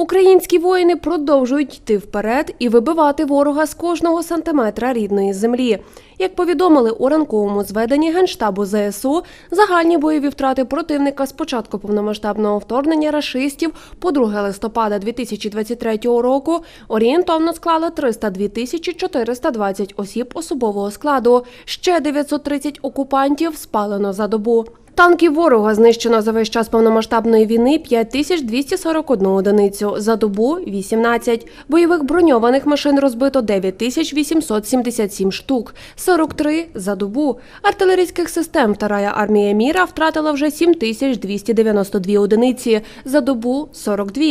Українські воїни продовжують йти вперед і вибивати ворога з кожного сантиметра рідної землі. Як повідомили у ранковому зведенні Генштабу ЗСУ, загальні бойові втрати противника з початку повномасштабного вторгнення рашистів по 2 листопада 2023 року орієнтовно склали 302 тисячі 420 осіб особового складу. Ще 930 окупантів спалено за добу. Танків ворога знищено за весь час повномасштабної війни 5241 одиницю, за добу 18. Бойових броньованих машин розбито 9877 штук, 43 за добу. Артилерійських систем Вторая армія міра втратила вже 7292 одиниці, за добу 42.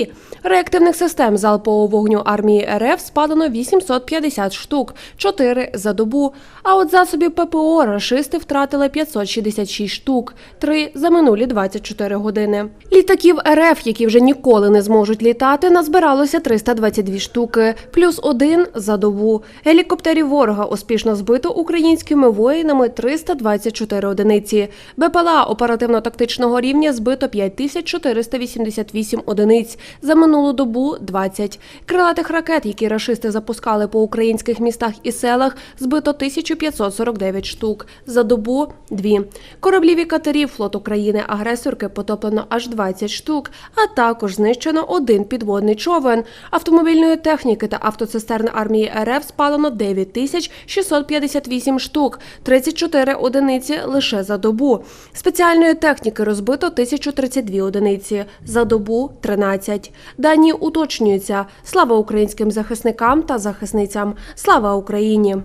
Реактивних систем залпового вогню армії РФ спалено 850 штук, 4 за добу. А от засобів ППО рашисти втратили 566 штук, 3 за минулі 24 години. Літаків РФ, які вже ніколи не зможуть літати, назбиралося 322 штуки, плюс один за добу. Гелікоптерів ворога успішно збито українськими воїнами 324 одиниці. БПЛА оперативно-тактичного рівня збито 5488 одиниць, за минулу добу 20. Крилатих ракет, які рашисти запускали по українських містах і селах, збито 1549 штук, за добу 2. Кораблів і катерів флот України-агресорки потоплено аж 20 штук, а також знищено один підводний човен. Автомобільної техніки та автоцистерн армії РФ спалено 9 тисяч 658 штук, 34 одиниці лише за добу. Спеціальної техніки розбито 1032 одиниці, за добу 13. Дані уточнюються. Слава українським захисникам та захисницям. Слава Україні!